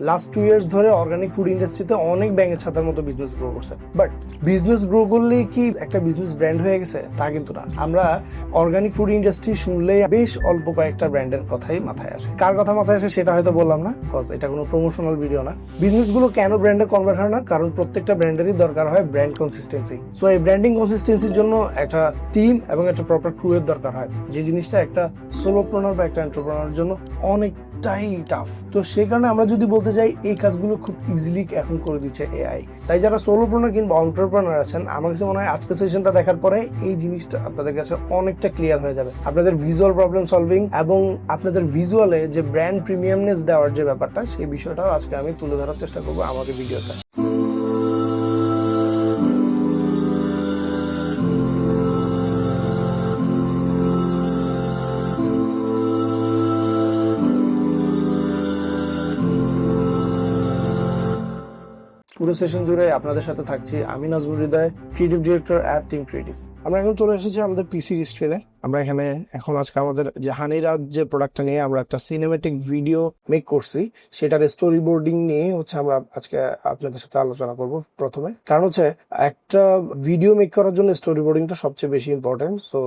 Last two years ধরে organic food ইন্ডাস্ট্রিতে অনেক ব্যাঙের ছাতার মতো বিজনেস গ্রো করছে। বাট বিজনেস গ্রো করলেই কি একটা বিজনেস ব্র্যান্ড হয়ে গেছে? তা কিন্তু না। আমরা অর্গানিক ফুড ইন্ডাস্ট্রি শুনলেই বেশ অল্প কয়েকটা ব্র্যান্ডের কথাই মাথায় আসে। কার কথা মাথায় আসে সেটা হয়তো বললাম না কজ এটা কোনো প্রমোশনাল ভিডিও না। বিজনেসগুলো কেন ব্র্যান্ডে কনভার্ট হয় না? কারণ প্রত্যেকটা ব্র্যান্ডেরই দরকার হয় ব্র্যান্ড কনসিস্টেন্সি সো এই ব্র্যান্ডিং কনসিস্টেন্সির জন্য একটা টিম এবং একটা প্রপার ক্রুয়ের দরকার হয়। যে জিনিসটা একটা সোলোপ্রনার বা একটা এন্টারপ্রনার জন্য অনেকটাই টাফ তো সে কারণে আমরা যদি বলতে চাই এই কাজগুলো খুব ইজিলি এখন করে দিচ্ছে এআই তাই যারা সোলোপ্রনার কিংবা অন্টারপ্রনার আছেন, আমার কাছে মনে হয় আজকে সেশনটা দেখার পরে এই জিনিসটা আপনাদের কাছে অনেকটা ক্লিয়ার হয়ে যাবে। আপনাদের ভিজুয়াল প্রবলেম সলভিং এবং আপনাদের ভিজুয়ালে যে ব্র্যান্ড প্রিমিয়ামনেস দেওয়ার যে ব্যাপারটা, সেই বিষয়টাও আজকে আমি তুলে ধরার চেষ্টা করব আমাদের ভিডিওতে পুরো সেশন জুড়ে আপনাদের সাথে থাকছি। আমি Nazmul Hridoy creative director at team creative আমরা এখন চলে এসেছি আমাদের পিসির স্ক্রিনে আমরা এখানে এখন আজকে আমাদের যে হানিরাজ যে প্রোডাক্টটা নিয়ে আমরা একটা সিনেমেটিক ভিডিও মেক করছি, সেটার স্টোরি বোর্ডিং নিয়ে হচ্ছে আমরা আজকে আপনাদের সাথে আলোচনা করব প্রথমে। কারণ হচ্ছে একটা ভিডিও মেক করার জন্য স্টোরি বোর্ডিংটা সবচেয়ে বেশি ইম্পর্টেন্ট সো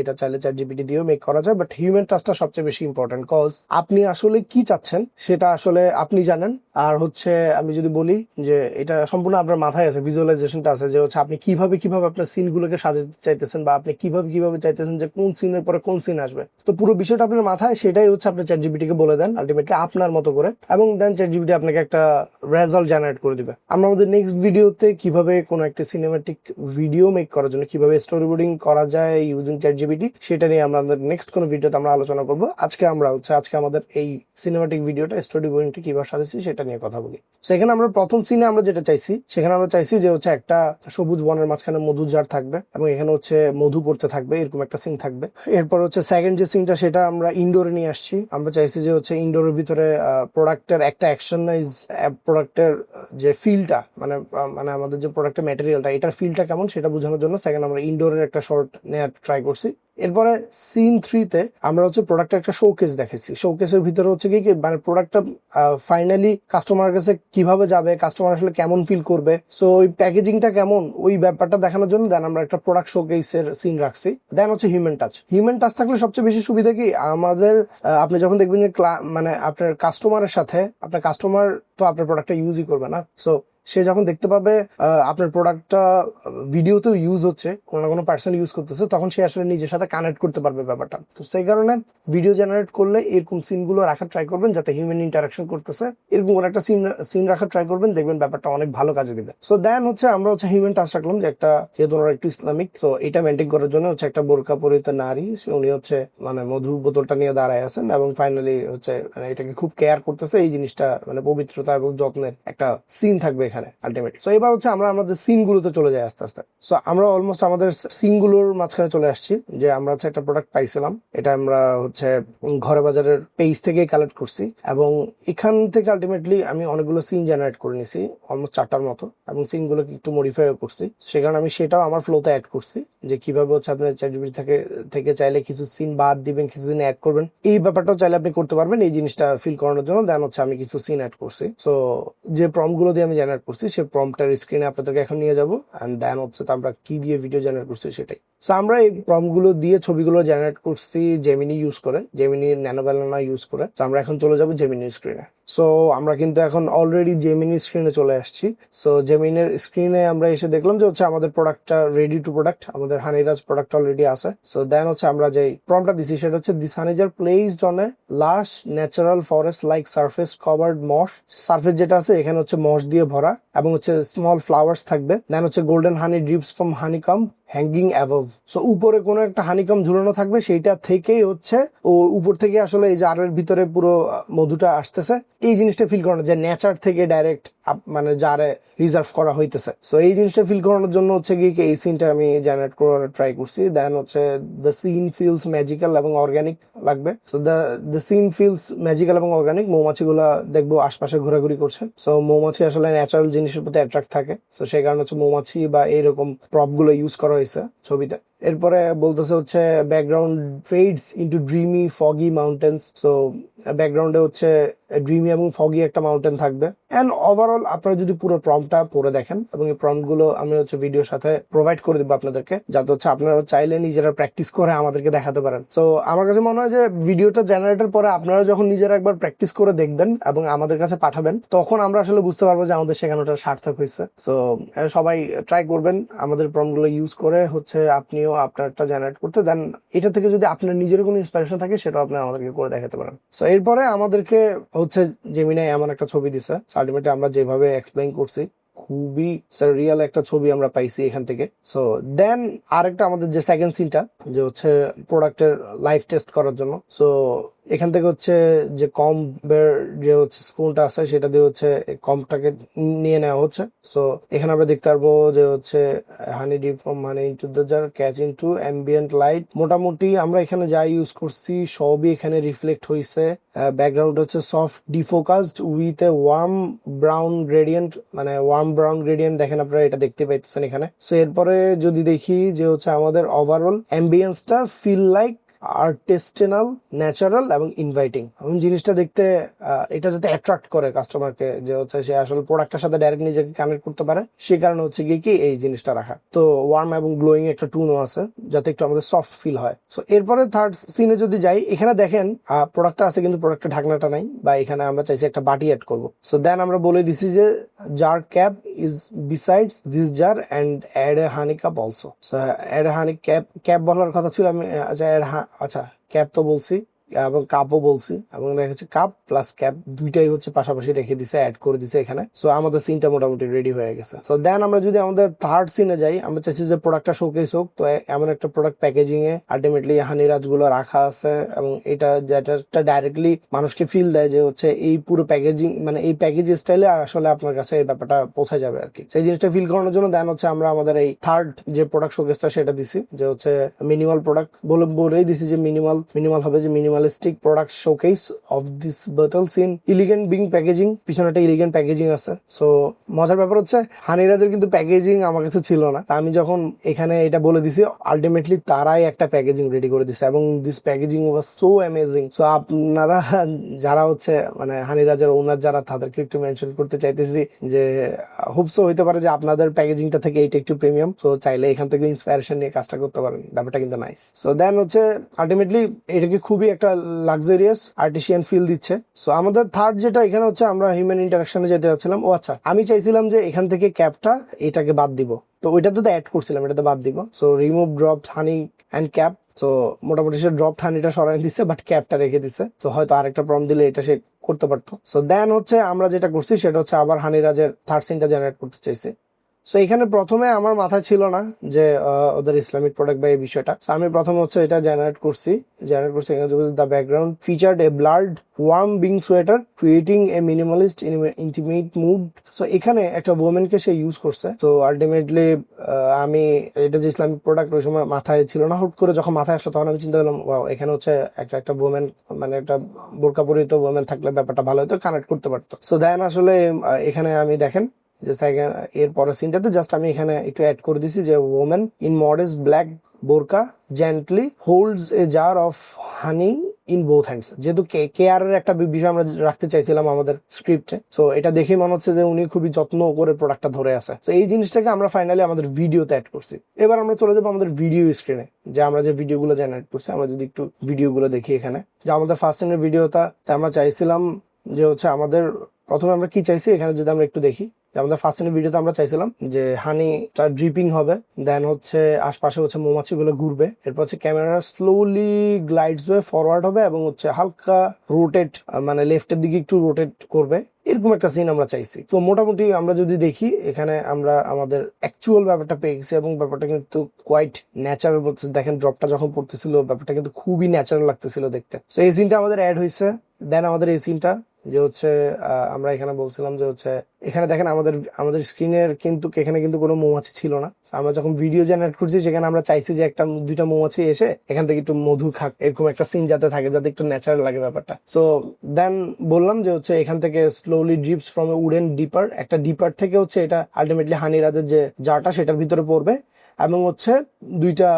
এটা চাইলে চ্যাট জিপিটি দিয়েও মেক করা যায় বাট হিউম্যান টাচটা সবচেয়ে বেশি ইম্পর্টেন্ট কজ আপনি আসলে কি চাচ্ছেন সেটা আসলে আপনি জানেন। আর হচ্ছে আমি যদি বলি যে এটা সম্পূর্ণ আপনার মাথায় আছে ভিজুয়ালাইজেশনটা আছে, যে হচ্ছে আপনি কীভাবে কীভাবে আপনার সিনগুলোকে সাজাতে চাইতেছেন বা আপনি কীভাবে কীভাবে চাইতেছেন যে কোন সিনের পরে কোন সিন আসবে। তো পুরো বিষয়টা আপনার মাথায়, সেটাই হচ্ছে আপনি চ্যাট জিপিটিকে বলে দেন আলটিমেটলি আপনার মতো করে। এবং দেন চ্যাট জিপিটি আপনাকে একটা রেজাল্ট জেনারেট করে দিবে। আমরা আমাদের নেক্সট ভিডিওতে কীভাবে কোনো একটা সিনেমাটিক ভিডিও মেক করার জন্য, কীভাবে স্টোরি বোর্ডিং করা যায় ইউজিং চ্যাট জিপিটি সেটা নিয়ে আমরা আমাদের নেক্সট কোনো ভিডিওতে আমরা আলোচনা করব। আজকে আমরা হচ্ছে, আজকে আমাদের এই সিনেমাটিক ভিডিওটা স্টোরি বোর্ডিংটা কীভাবে সাজাচ্ছি, সেটা নিয়ে কথা বলি। সেখানে আমরা প্রথম সিনে আমরা যেটা চাইছি, সেখানে আমরা চাইছি যে হচ্ছে একটা সবুজ বনের মাঝখানে মধু জার থাকবে এবং এখানে হচ্ছে মধু পড়তে থাকবে, এরকম একটা সিন থাকবে। এরপর হচ্ছে সেকেন্ড যে সিনটা সেটা আমরা ইনডোরে নিয়ে আসছি। আমরা চাইছি যে হচ্ছে ইনডোরের ভিতরে প্রোডাক্টের একটা অ্যাকশনাইজ প্রোডাক্টের যে ফিলটা মানে মানে আমাদের যে প্রোডাক্টের ম্যাটেরিয়ালটা এটার ফিলটা কেমন সেটা বোঝানোর জন্য সেকেন্ড আমরা ইনডোরের একটা শর্ট নেওয়ার ট্রাই করছি। এরপরে সিন থ্রিতে আমরা হচ্ছে প্রোডাক্টের একটা শোকেস দেখেছি। শোকেসের ভিতরে হচ্ছে কি মানে প্রোডাক্টটা ফাইনালি কাস্টমার কাছে কীভাবে যাবে কাস্টমার আসলে কেমন ফিল করবে? সো ওই প্যাকেজিংটা কেমন? ওই ব্যাপারটা দেখানোর জন্য দেন আমরা একটা প্রোডাক্ট শোকেসের সিন রাখছি। দেন হচ্ছে হিউম্যান টাচ হিউম্যান টাচ থাকলে সবচেয়ে বেশি সুবিধা কি? আমাদের আপনি যখন দেখবেন যে মানে আপনার কাস্টমারের সাথে, আপনার কাস্টমার তো আপনার প্রোডাক্টটা ইউজই করবে না। সো সে যখন দেখতে পাবে আপনার প্রোডাক্টটা ভিডিওতেও ইউজ হচ্ছে, কোনো না কোনো পার্সন ইউজ করতেছে, তখন সে আসলে নিজের সাথে কানেক্ট করতে পারবে ব্যাপারটা। তো সেই কারণে ভিডিও জেনারেট করলে এরকম সিনগুলো রাখার ট্রাই করবেন, যাতে হিউম্যান ইন্টারাকশন করতেছে। এরকম কোনো একটা সিন সিন রাখার ট্রাই করবেন, দেখবেন ব্যাপারটা অনেক ভালো কাজে দিবে। সো দেন হচ্ছে আমরা হচ্ছে হিউম্যান টাচ রাখলাম, যে একটা, যেহেতু ওনারা একটু ইসলামিক, তো এটা মেনটেন করার জন্য হচ্ছে একটা বোরকা পরিহিত নারী, সে উনি হচ্ছে মানে মধুর বোতলটা নিয়ে দাঁড়ায় আছেন এবং ফাইনালি হচ্ছে মানে এটাকে খুব কেয়ার করতেছে, এই জিনিসটা মানে পবিত্রতা এবং যত্নের একটা সিন থাকবে এখানে আলটিমেটলি সো এবার হচ্ছে আমরা আমাদের সিন গুলোতে চলে যাই আস্তে আস্তে। সো আমরা অলমোস্ট আমাদের সিনগুলোর মাঝখানে চলে আসছি, যে আমরা হচ্ছে একটা প্রোডাক্ট পাইছিলাম। এটা আমরা হচ্ছে ঘরে বাজারের পেজ থেকে কালেক্ট করছি এবং এখান থেকে আলটিমেটলি আমি অনেকগুলো সিন জেনারেট করে নিয়েছি অলমোস্ট চারটার মতো, এবং সিনগুলোকে একটু মডিফাই করছি। সেখানে আমি সেটাও আমার ফ্লোতে অ্যাড করছি, যে কীভাবে হচ্ছে আপনার চ্যাটজিপিটি থেকে থেকে চাইলে কিছু সিন বাদ দিবেন, কিছু সিন অ্যাড করবেন। এই ব্যাপারটাও চাইলে আপনি করতে পারবেন, এই জিনিসটা ফিল করানোর জন্য দেন হচ্ছে আমি কিছু সিন অ্যাড করছি। সো যে প্রমগুলো দিয়ে আমি জেনারেট করছি সেই প্রমটার স্ক্রিনে আপনাদেরকে এখন নিয়ে যাব। অ্যান্ড দেন হচ্ছে তো আমরা কি দিয়ে ভিডিও জেনারেট করছি সেটাই। সো আমরা এই প্রমগুলো দিয়ে ছবিগুলো জেনারেট করছি জেমিনি ইউজ করে। জেমিনি ন্যানো ব্যানানা ইউজ করে। তো আমরা এখন চলে যাব জেমিনি স্ক্রিনে সো আমরা কিন্তু এখন অলরেডি জেমিনি স্ক্রিনে চলে আসছি। সো জেমিনের স্ক্রিনে আমরা এসে দেখলাম যে হচ্ছে আমাদের প্রোডাক্টটা রেডি টু প্রোডাক্ট আমাদের হানিরাজ প্রোডাক্ট অলরেডি আছে। সো দেন হচ্ছে আমরা যে প্রমটা দিছি সেটা হচ্ছে this honey jar placed on a lush natural forest like surface covered moss surface যেটা আছে, এখানে হচ্ছে মশ দিয়ে ভরা এবং হচ্ছে স্মল ফ্লাওয়ার্স থাকবে। দেন হচ্ছে golden honey drips from honeycomb hanging above so উপরে কোনো একটা হানিকম ঝুলানো থাকবে, সেইটা থেকেই হচ্ছে, ও উপর থেকে আসলে এই যে আরের ভিতরে পুরো মধুটা আসতেছে। এই জিনিসটা ফিল করানো, যে নেচার থেকে ডাইরেক্ট মানে যারে রিজার্ভ করা হইতেছে। সো এই জিনিসটা ফিল করানোর জন্য হচ্ছে কি এই সিনটা আমি জেনারেট করার ট্রাই করছি। দেন হচ্ছে দ্য সিন ফিলস ম্যাজিক্যাল এবং অর্গানিক লাগবে। So the the scene feels magical এবং অর্গানিক মৌমাছিগুলা দেখব আশপাশে ঘোরাঘুরি করছে। সো মৌমাছি আসলে ন্যাচারাল জিনিসের প্রতি অ্যাট্রাক্ট থাকে। তো সেই কারণে হচ্ছে মৌমাছি বা এইরকম প্রপগুলো ইউজ করা হয়েছে ছবিতে এরপরে বলতেছে হচ্ছে background fades into dreamy foggy mountains so ব্যাকগ্রাউন্ডে হচ্ছে ড্রিমি এবং ফগি একটা মাউন্টেন থাকবে। অ্যান্ড ওভারঅল আপনারা যদি পুরো প্রম্পটটা পড়ে দেখেন এবং এই প্রম্পটগুলো আমি হচ্ছে ভিডিওর সাথে প্রোভাইড করে দেবো আপনাদেরকে, যাতে হচ্ছে আপনারা চাইলে নিজেরা প্র্যাকটিস করে আমাদেরকে দেখাতে পারেন। সো আমার কাছে মনে হয় যে ভিডিওটা জেনারেটর পরে আপনারা যখন নিজেরা একবার প্র্যাকটিস করে দেখবেন এবং আমাদের কাছে পাঠাবেন, তখন আমরা আসলে বুঝতে পারব যে আমাদের শেখানোটা সার্থক হয়েছে। সো সবাই ট্রাই করবেন। আমাদের প্রমগুলো ইউজ করে হচ্ছে আপনিও আপনারটা জেনারেট করতে দেন এটা থেকে যদি আপনার নিজের কোনো ইন্সপিরেশন থাকে, সেটাও আপনি আমাদেরকে করে দেখাতে পারেন। সো এরপরে আমাদেরকে হচ্ছে জেমিনাই এমন একটা ছবি দিছে। আলটিমেটলি আমরা যেভাবে এক্সপ্লেইন করছি, খুবই রিয়াল একটা ছবি আমরা পাইছি এখান থেকে। সো দেন আরেকটা আমাদের যে সেকেন্ড সিনটা যে হচ্ছে প্রোডাক্টের লাইফ টেস্ট করার জন্য। সো এখান থেকে হচ্ছে যে কম্বের যে হচ্ছে স্পুনটা আছে, সেটা দিয়ে হচ্ছে কমটাকে নিয়ে নেওয়া হচ্ছে। সো এখানে আমরা দেখতে পারব যে হচ্ছে honey dip from honey into the jar catch into ambient light মোটামুটি আমরা এখানে যা ইউজ করছি, সবই এখানে রিফ্লেক্ট হয়েছে ব্যাকগ্রাউন্ড হচ্ছে soft defocused with a warm brown gradient মানে ওয়ার্ম ব্রাউন গ্রেডিয়েন্ট দেখেন আপনারা, এটা দেখতে পাইতেছেন এখানে। সো এরপরে যদি দেখি যে হচ্ছে আমাদের ওভারঅল অ্যাম্বিয়েন্সটা ফিল লাইক আর্টিস্টেনাল ন্যাচারাল এবং ইনভাইটিং এবং জিনিসটা দেখতে এটা যাতে অ্যাট্রাক্ট করে কাস্টমারকে যে হচ্ছে সে আসলে প্রোডাক্টের সাথে ডাইরেক্ট নিজেকে কানেক্ট করতে পারে সে কারণে হচ্ছে গিয়ে কি এই জিনিসটা রাখা। তো ওয়ার্ম এবং গ্লোয়িং একটা টুনও আছে যাতে একটু আমাদের সফট ফিল হয়। সো এরপরে থার্ড সিনে যদি যাই এখানে দেখেন প্রোডাক্টটা আছে কিন্তু প্রোডাক্টের ঢাকনাটা নাই বা এখানে আমরা চাইছি একটা বাটি অ্যাড করব। সো দেন আমরা বলে দিছি যে jar cap is besides this jar and add a honey cup also add honey cap cap বলার কথা ছিল আমি আহ, আচ্ছা ক্যাপ তো বলছি। এবং কাপও বলছি, এবং দেখা যাচ্ছে কাপ প্লাস ক্যাপ দুইটাই হচ্ছে পাশাপাশি রেখে দিছে অ্যাড করে দিছে এখানে। সো আমাদের সিনটা মোটামুটি রেডি হয়ে গেছে। সো দেন আমরা যদি আমাদের থার্ড সিনে যাই, আমরা চাইছি যে প্রোডাক্টটা শোকেস হোক, তো এমন একটা প্রোডাক্ট প্যাকেজিং এ আলটিমেটলি হানিরাজগুলো রাখা আছে, এবং এটা যেটা ডাইরেক্টলি মানুষকে ফিল দেয় যে হচ্ছে এই পুরো প্যাকেজিং মানে এই প্যাকেজ স্টাইলে আসলে আপনার কাছে এই ব্যাপারটা পৌঁছা যাবে আর কি। সেই জিনিসটা ফিল করানোর জন্য দেন হচ্ছে আমরা আমাদের এই থার্ড যে প্রোডাক্ট শোকেসটা সেটা দিছি, যে হচ্ছে মিনিমাল প্রোডাক্ট বলে বলেই দিছি যে মিনিমাল মিনিমাল হবে যে minimalistic product showcase of this bottles in elegant beige packaging পিছনে একটা ইলিগেন্ট প্যাকেজিং আছে। সো মজার ব্যাপার হচ্ছে, হানিরাজের কিন্তু প্যাকেজিং আমার কাছে ছিল না। আমি যখন এখানে এটা বলে দিছি আলটিমেটলি তারাই একটা প্যাকেজিং রেডি করে দিছে এবং this packaging was so amazing so আপনারা যারা হচ্ছে মানে হানিরাজের ওনার যারা, তাদেরকে একটু মেনশন করতে চাইতেছি যে হোপসো হইতে পারে যে আপনাদের প্যাকেজিংটা থেকে এইটা একটু প্রিমিয়াম সো চাইলে এখান থেকে ইন্সপায়ারেশন নিয়ে কাজটা করতে পারেন। ব্যাপারটা কিন্তু নাইস সো দেন হচ্ছে আলটিমেটলি এটাকে খুবই একটা লাক্সারিয়াস আর্টিসিয়ান ফিল দিচ্ছে। সো আমাদের থার্ড যেটা, এখানে হচ্ছে আমরা হিউম্যান ইন্টারাকশনে যেতে যাচ্ছিলাম। ও আচ্ছা আমি চাইছিলাম যে এখান থেকে ক্যাপটা এটাকে বাদ দিব। তো ওইটাতে তো অ্যাড করছিলাম, এটাতে বাদ দিব। So remove drop honey and cap তো মোটামুটি সে ড্রপ হানিটা সরাই দিচ্ছে বাট ক্যাপটা রেখে দিচ্ছে তো হয়তো আরেকটা প্রম দিলে এটা সে করতে পারতো। সো দেন হচ্ছে আমরা যেটা করছি, সেটা হচ্ছে আবার হানিরাজের থার্ড সিনটা জেনারেট করতে চাইছি। সো এখানে প্রথমে আমার মাথায় ছিল না যে ওদের ইসলামিক প্রোডাক্ট বা এই বিষয়টা। আমি প্রথমে হচ্ছে এটা জেনারেট করছি। জেনারেট করছি এখানে the background featured a blurred warm beige sweater creating a minimalist intimate mood so এখানে একটা ওমেনকে সে ইউজ করছে। তো আলটিমেটলি আমি এটা যে ইসলামিক প্রোডাক্ট ওই সময় মাথায় ছিল না। হুট করে যখন মাথায় আসলো তখন আমি চিন্তা করলাম এখানে হচ্ছে একটা একটা ওমেন মানে একটা বোরকা পরিহিত ওমেন থাকলে ব্যাপারটা ভালো হতো কানেক্ট করতে পারতো। সো দেন আসলে এখানে আমি দেখেন যে এর পরের সিনটাতে জাস্ট আমি এখানে একটু অ্যাড করে দিছি যে women in modest black burqa gently holds a jar of honey in both hands যেহেতু কেয়ার এর একটা বিষয় আমরা রাখতে চাইছিলাম আমাদের স্ক্রিপ্টে তো এটা দেখে মনে হচ্ছে যে উনি খুবই যত্ন করে প্রোডাক্টটা ধরে আছে। তো এই জিনিসটাকে আমরা ফাইনালি আমাদের ভিডিওতে অ্যাড করছি। এবার আমরা চলে যাব আমাদের ভিডিও স্ক্রিনে যে আমরা যে ভিডিওগুলো জেনারেট করছি। আমরা যদি একটু ভিডিওগুলো দেখি এখানে। যে আমাদের ফার্স্ট সিনের ভিডিওটা আমরা চাইছিলাম যে হচ্ছে আমাদের, প্রথমে আমরা কি চাইছি? এখানে যদি আমরা একটু দেখি। আমাদের ফার্স্ট ভিডিওতে আমরা চাইছিলাম যে হানিটা ড্রিপিং হবে দেন হচ্ছে আশপাশে হচ্ছে মৌমাছিগুলো ঘুরবে। এরপর হচ্ছে ক্যামেরা স্লোলি গ্লাইডস হয়ে ফরওয়ার্ড হবে এবং হচ্ছে হালকা রোটেট মানে লেফটের দিকে একটু রোটেট করবে। এরকম একটা সিন আমরা চাইছি। তো মোটামুটি আমরা যদি দেখি, এখানে আমরা আমাদের অ্যাকচুয়াল ব্যাপারটা পেয়ে গেছি এবং ব্যাপারটা কিন্তু কোয়াইট ন্যাচারাল বলছে দেখেন ড্রপটা যখন পড়তেছিল, ব্যাপারটা কিন্তু খুবই ন্যাচারাল লাগতেছিল দেখতে। তো এই সিনটা আমাদের অ্যাড হয়েছে দেন আমাদের এই সিনটা যে হচ্ছে আমরা এখানে বলছিলাম যে হচ্ছে, এখানে দেখেন আমাদের আমাদের স্ক্রিনের কিন্তু, এখানে কিন্তু কোনো মৌমাছি ছিল না। আমরা যখন ভিডিও জেনারেট করছি, সেখানে আমরা চাইছি যে একটা, দুইটা মৌমাছি এসে এখান থেকে একটু মধু খাক। এরকম একটা সিন যাতে থাকে, যাতে একটু ন্যাচারাল লাগে ব্যাপারটা। সো দেন বললাম যে হচ্ছে, এখান থেকে slowly drips from a wooden dipper একটা ডিপার থেকে হচ্ছে এটা আলটিমেটলি হানিরাজের যে জারটা সেটার ভিতরে পড়বে। এবং হচ্ছে দুইটা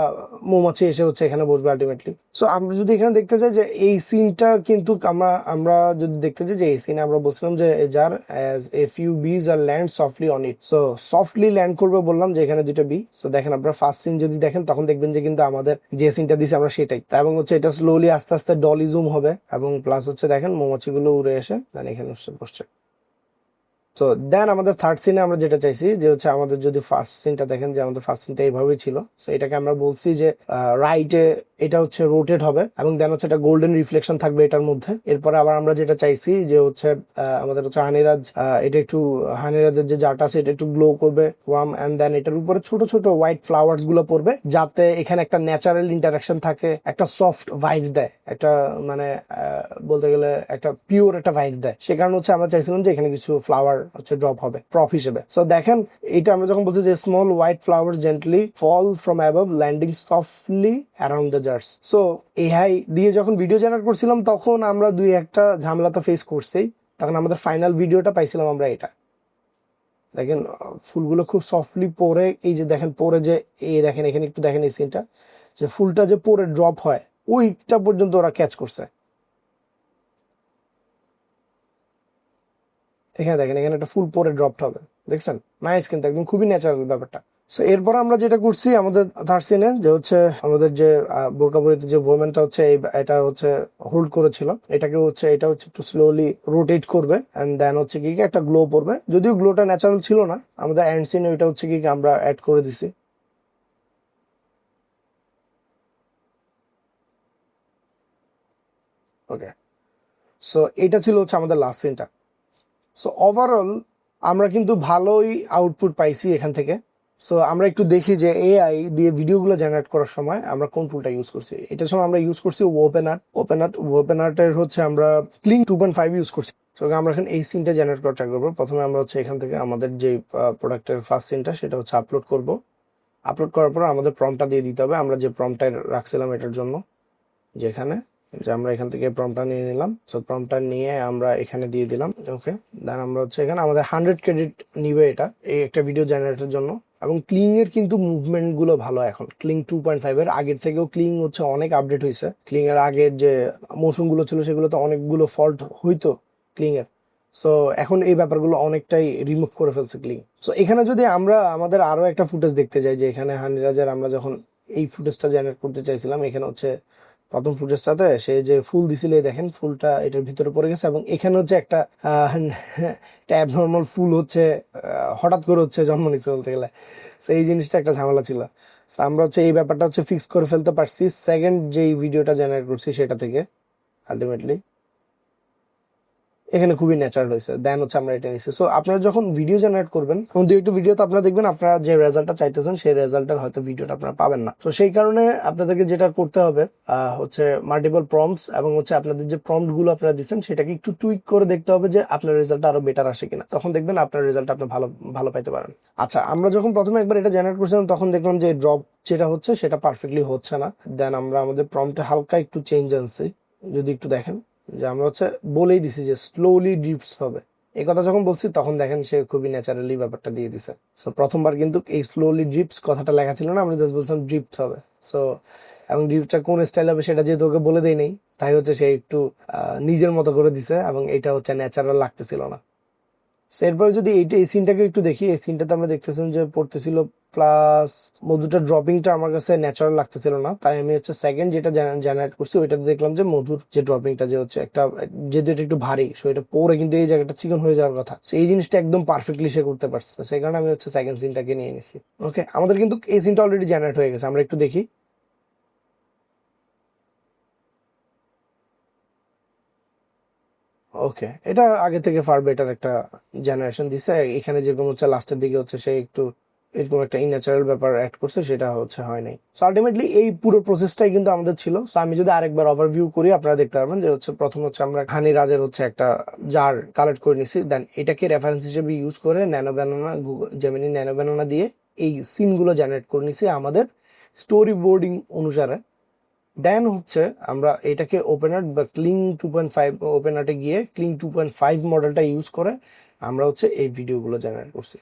মৌমাছি এসে হচ্ছে এখানে বসবে আলটিমেটলি সো আমরা যদি এখানে দেখতে চাই যে এই সিনটা কিন্তু আমরা আমরা যদি দেখতে চাই যে এই সিনে আমরা বলছিলাম যে যার as a few bees R land softly on it so softly land করবে বললাম যে এখানে দুইটা বি সো দেখেন আপনারা ফার্স্ট সিন যদি দেখেন, তখন দেখবেন যে কিন্তু আমাদের যে সিনটা দিছি আমরা সেটাই। তা এবং হচ্ছে এটা স্লোলি আস্তে আস্তে ডলি জুম হবে এবং প্লাস হচ্ছে দেখেন মৌমাছিগুলো উড়ে এসে এখানে বসছে। তো দেন আমাদের থার্ড সিনে আমরা যেটা চাইছি, যে হচ্ছে আমাদের যদি ফার্স্ট সিনটা দেখেন যে আমাদের ফার্স্ট সিনটা এইভাবেই ছিল তো এটাকে আমরা বলছি যে রাইটে এটা হচ্ছে রোটেট হবে, এবং দেন হচ্ছে এটা গোল্ডেন রিফ্লেকশন থাকবে এটার মধ্যে। এরপরে আবার আমরা যেটা চাইছি যে হচ্ছে আমাদের হচ্ছে হানিরাজ এটা একটু, হানিরাজের যে জাটা আছে এটা একটু গ্লো করবে ওয়াম অ্যান্ড দেন এটার উপরে ছোট ছোট হোয়াইট ফ্লাওয়ার্সগুলো পড়বে, যাতে এখানে একটা ন্যাচারাল ইন্টারাকশন থাকে, একটা সফট ভাইব দেয়, একটা মানে বলতে গেলে একটা পিওর একটা ভাইব দেয়। সে কারণে হচ্ছে আমরা চাইছিলাম যে এখানে কিছু ফ্লাওয়ার হচ্ছে ড্রপ হবে প্রপ হিসেবে। সো দেখেন এটা আমরা যখন বলছি যে small white flower gently fall from above landing softly around the jars so AI দিয়ে যখন ভিডিও জেনারেট করছিলাম, তখন আমরা দুই একটা ঝামেলা তো ফেস করছি তখন আমাদের ফাইনাল ভিডিওটা পাইছিলাম আমরা এটা। দেখেন, ফুলগুলো খুব সফটলি পরে, এই যে দেখেন, পরে যে, এই দেখেন, এখানে একটু দেখেন এই সিনটা যে ফুলটা যে পরে ড্রপ হয়, ওইটা পর্যন্ত ওরা ক্যাচ করছে। এখানে দেখেন, এখানে একটা ফুল পরে ড্রপড হবে, দেখছেন? নাইস কিন্তু একদম খুবই ন্যাচারাল ব্যাপারটা। সো এরপর আমরা যেটা করছি, আমাদের থার্ড সিনে যে হচ্ছে আমাদের যে বোরকাপুরিতে যে ওমেনটা হচ্ছে এটা হচ্ছে হোল্ড করেছিল। এটাকে হচ্ছে, এটা হচ্ছে একটু স্লোলি রোটেট করবে এন্ড দেন হচ্ছে কি একটা গ্লো পড়বে যদিও গ্লোটা ন্যাচারাল ছিল না, আমাদের এন্ড সিনে ওইটা হচ্ছে কি আমরা অ্যাড করে দিছি। ওকে সো এটা ছিল হচ্ছে আমাদের লাস্ট সিনটা সো ওভারঅল আমরা কিন্তু ভালোই আউটপুট পাইছি এখান থেকে। সো আমরা একটু দেখি যে এআই দিয়ে ভিডিওগুলো জেনারেট করার সময় আমরা কোন টুলটা ইউজ করছি। এটার সময় আমরা ইউজ করছি open art open art open আর্টের হচ্ছে আমরা Kling two point five use করছি। তো আমরা এখন এই সিনটা জেনারেট করার ট্রাই করব। প্রথমে আমরা হচ্ছে এখান থেকে আমাদের যে প্রোডাক্টের ফার্স্ট সিনটা সেটা হচ্ছে আপলোড করব। আপলোড করার পর আমাদের প্রমটা দিয়ে দিতে হবে। আমরা যে প্রমটা রাখছিলাম এটার জন্য, যেখানে যে আমরা এখান থেকে প্রমটা নিয়ে নিলাম। সো প্রমটা নিয়ে আমরা এখানে দিয়ে দিলাম। ওকে দেন আমরা হচ্ছে এখানে আমাদের হান্ড্রেড ক্রেডিট নিবে এটা, এই একটা ভিডিও জেনারেটের জন্য। এবং ক্লিং এর কিন্তু মুভমেন্টগুলো ভালো এখন। ক্লিং টু পয়েন্ট ফাইভ এর আগের থেকেও ক্লিং হচ্ছে অনেক আপডেট হয়েছে ক্লিং এর আগের যে মৌসুমগুলো ছিল সেগুলোতে অনেকগুলো ফল্ট হইতো ক্লিং এর সো এখন এই ব্যাপারগুলো অনেকটাই রিমুভ করে ফেলছে ক্লিং সো এখানে যদি আমরা আমাদের আরও একটা ফুটেজ দেখতে যাই, যে এখানে হানিরাজের আমরা যখন এই ফুটেজটা জেনারেট করতে চাইছিলাম, এখানে হচ্ছে প্রথম সাথে সে যে ফুল দিছিল দেখেন, ফুলটা এটার ভিতরে পড়ে গেছে এবং এখানে হচ্ছে একটা ট্যাব নর্মাল ফুল হচ্ছে হঠাৎ করে হচ্ছে জন্ম নিচ্ছে বলতে গেলে। সো এই জিনিসটা একটা ঝামেলা ছিল। সো আমরা হচ্ছে এই ব্যাপারটা হচ্ছে ফিক্স করে ফেলতে পারছি। সেকেন্ড যেই ভিডিওটা জেনারেট করছি সেটা থেকে আলটিমেটলি এখানে খুবই ন্যাচারাল হয়েছে। দেন হচ্ছে আমরা এটা নিচ্ছি সো আপনারা যখন ভিডিও জেনারেট করবেন দু একটু ভিডিও তো আপনারা দেখবেন আপনারা যে রেজাল্টটা চাইতেছেন, সেই রেজাল্টের হয়তো ভিডিওটা আপনারা পাবেন না। তো সেই কারণে আপনাদেরকে যেটা করতে হবে হচ্ছে মাল্টিপল প্রম্পটস এবং হচ্ছে আপনাদের যে প্রম্পটগুলো আপনারা দিচ্ছেন, সেটাকে একটু টুইক করে দেখতে হবে যে আপনার রেজাল্টটা আরও বেটার আসে কিনা। তখন দেখবেন আপনার রেজাল্ট আপনি ভালো ভালো পাইতে পারেন। আচ্ছা আমরা যখন প্রথমে একবার এটা জেনারেট করছিলাম, তখন দেখলাম যে ড্রপ যেটা হচ্ছে, সেটা পারফেক্টলি হচ্ছে না। দেন আমরা আমাদের প্রম্পটে হালকা একটু চেঞ্জ আনছি। যদি একটু দেখেন। যে আমরা হচ্ছে বলেই দিছি যে স্লোলি ড্রিপস হবে। এই কথা যখন বলছি, তখন দেখেন সে খুবই ন্যাচারালি ব্যাপারটা দিয়ে দিছে। সো প্রথমবার কিন্তু এই স্লোলি ড্রিপস কথাটা লেখা ছিল না, আমরা জাস্ট বলছিলাম ড্রিপস হবে। সো এবং ড্রিপসটা কোন স্টাইল হবে সেটা যেহেতু ওকে বলে দেই নেই, তাই হচ্ছে সে একটু নিজের মতো করে দিছে এবং এটা হচ্ছে ন্যাচারাল লাগতেছিল না। So, এরপরে যদি এইটা, এই সিনটাকে একটু দেখি, এই সিনটাতে আমরা দেখতেছিলাম যে পড়তেছিল প্লাস মধুটা ড্রপিংটা আমার কাছে ন্যাচারাল লাগতেছিল না। তাই আমি হচ্ছে সেকেন্ড যেটা জেনারেট করছি, ওইটাতে দেখলাম যে মধুর যে ড্রপিংটা যে হচ্ছে একটা, যেহেতু এটা একটু ভারী সো এটা পরে কিন্তু এই জায়গাটা চিকন হয়ে যাওয়ার কথা। এই জিনিসটা একদম পারফেক্টলি সে করতে পারছে। সেই কারণে আমি হচ্ছে সেকেন্ড সিনটাকে নিয়ে নিছি। ওকে আমাদের কিন্তু এই সিনটা অলরেডি জেনারেট হয়ে গেছে, আমরা একটু দেখি। ওকে এটা আগে থেকে ফার বেটার একটা জেনারেশন দিছে। এখানে যেরকম হচ্ছে লাস্টের দিকে হচ্ছে সে একটু এরকম একটা ইন্যাচারাল ব্যাপার অ্যাড করছে, সেটা হচ্ছে হয় নাই। সো আলটিমেটলি এই পুরো প্রসেসটাই কিন্তু আমাদের ছিল। সো আমি যদি আরেকবার ওভারভিউ করি, আপনারা দেখতে পারবেন যে হচ্ছে প্রথম হচ্ছে আমরা হানি রাজের হচ্ছে একটা জার কালেক্ট করে নিছি। দেন এটাকে রেফারেন্স হিসেবে ইউজ করে nano banana Gemini nano banana দিয়ে এই সিনগুলো জেনারেট করে নিছি আমাদের স্টোরি বোর্ডিং অনুসারে। দেন হচ্ছে আমরা এটাকে ওপেন আর্ট বা Kling two point five open আর্টে গিয়ে ক্লিং টু পয়েন্ট ফাইভ মডেলটা ইউজ করে আমরা হচ্ছে এই ভিডিওগুলো জেনারেট করছি।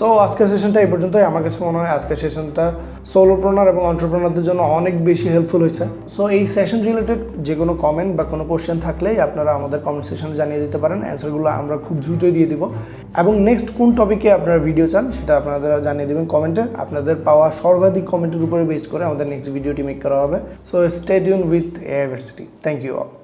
সো আজকের সেশনটা এই পর্যন্তই। আমার কাছে মনে হয় আজকের সেশনটা সোলোপ্রনার এবং অন্টারপ্রনারদের জন্য অনেক বেশি হেল্পফুল হয়েছে। সো এই সেশন রিলেটেড যে কোনো কমেন্ট বা কোনো কোশ্চেন থাকলেই আপনারা আমাদের কমেন্ট সেশনে জানিয়ে দিতে পারেন। অ্যান্সারগুলো আমরা খুব দ্রুতই দিয়ে দিব। এবং নেক্সট কোন টপিকে আপনারা ভিডিও চান, সেটা আপনারা জানিয়ে দেবেন কমেন্টে আপনাদের পাওয়া সর্বাধিক কমেন্টের উপরে বেস করে আমাদের নেক্সট ভিডিওটি মেক করা হবে। So stay tune with a university thank you all